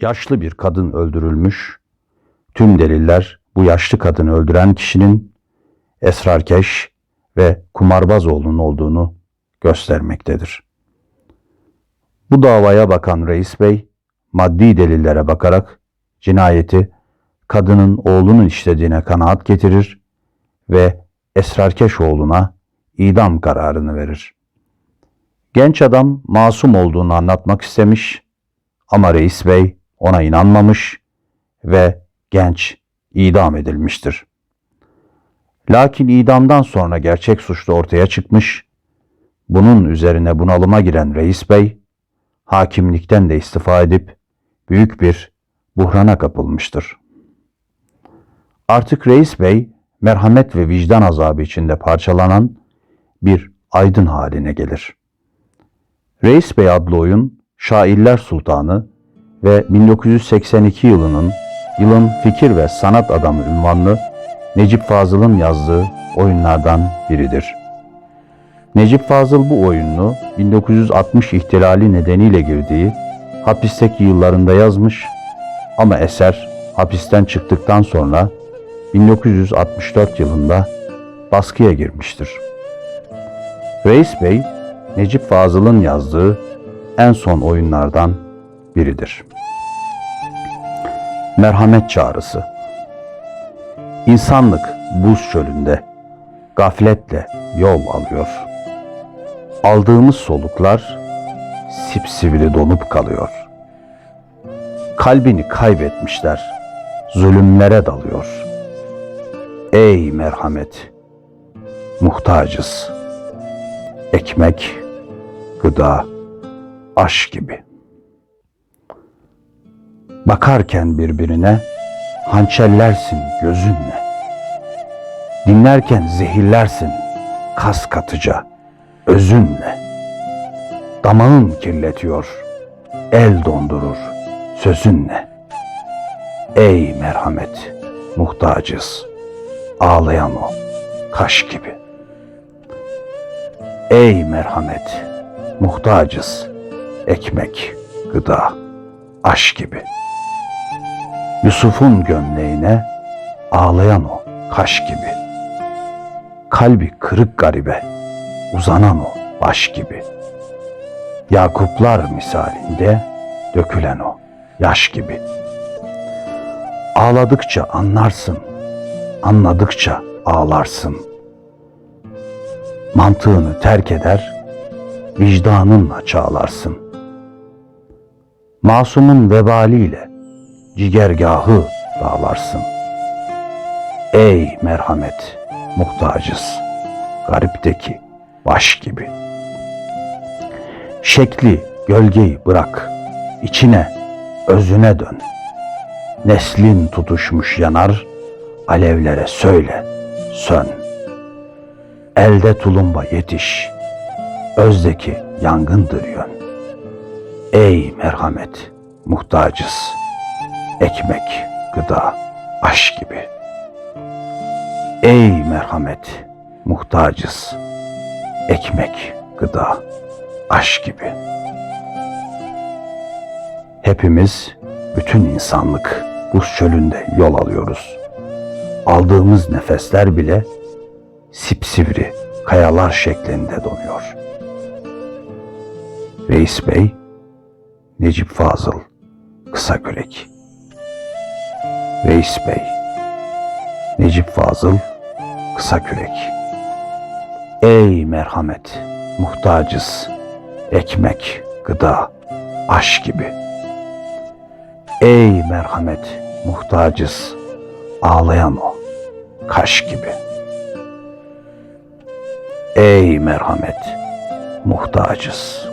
Yaşlı bir kadın öldürülmüş. Tüm deliller bu yaşlı kadını öldüren kişinin esrarkeş ve kumarbaz oğlunun olduğunu göstermektedir. Bu davaya bakan reis bey maddi delillere bakarak cinayeti kadının oğlunun işlediğine kanaat getirir ve esrarkeş oğluna idam kararını verir. Genç adam masum olduğunu anlatmak istemiş ama reis bey ona inanmamış ve genç idam edilmiştir. Lakin idamdan sonra gerçek suçlu ortaya çıkmış, bunun üzerine bunalıma giren reis bey, hakimlikten de istifa edip büyük bir buhrana kapılmıştır. Artık reis bey, merhamet ve vicdan azabı içinde parçalanan bir aydın haline gelir. Reis Bey adlı oyun, Şairler Sultanı ve 1982 yılının yılın fikir ve sanat adamı ünvanlı Necip Fazıl'ın yazdığı oyunlardan biridir. Necip Fazıl bu oyununu 1960 ihtilali nedeniyle girdiği hapisteki yıllarında yazmış ama eser hapisten çıktıktan sonra 1964 yılında baskıya girmiştir. Reis Bey, Necip Fazıl'ın yazdığı en son oyunlardan biridir. Merhamet Çağrısı İnsanlık buz çölünde gafletle yol alıyor. Aldığımız soluklar sipsivri donup kalıyor. Kalbini kaybetmişler, zulümlere dalıyor. Ey merhamet, muhtacız. Ekmek, gıda, aş gibi. Bakarken birbirine hançerlersin gözünle. Dinlerken zehirlersin kas katıca özünle. Damağın kirletiyor, el dondurur sözünle. Ey merhamet, muhtacız, ağlayan o kaş gibi. Ey merhamet, muhtacız, ekmek, gıda, aş gibi. Yusuf'un gömleğine ağlayan o kaş gibi. Kalbi kırık garibe, uzanan o baş gibi. Yakuplar misalinde dökülen o yaş gibi. Ağladıkça anlarsın, anladıkça ağlarsın. Mantığını terk eder, vicdanınla çağlarsın. Masumun vebaliyle cigergahı dağlarsın. Ey merhamet, muhtacız, garipteki baş gibi. Şekli, gölgeyi bırak, içine, özüne dön. Neslin tutuşmuş yanar, alevlere söyle, sön. Elde tulumba yetiş, özdeki yangındır yön. Ey merhamet, muhtacız, ekmek, gıda, aş gibi. Ey merhamet, muhtacız, ekmek, gıda, aş gibi. Hepimiz, bütün insanlık buz çölünde yol alıyoruz. Aldığımız nefesler bile sipsivri kayalar şeklinde donuyor. Reis Bey, Necip Fazıl, Kısa Kürek. Reis Bey, Necip Fazıl, Kısa Kürek. Ey merhamet, muhtacız, ekmek, gıda, aş gibi. Ey merhamet, muhtacız, ağlayan o, kaş gibi. Ey merhamet, muhtacız.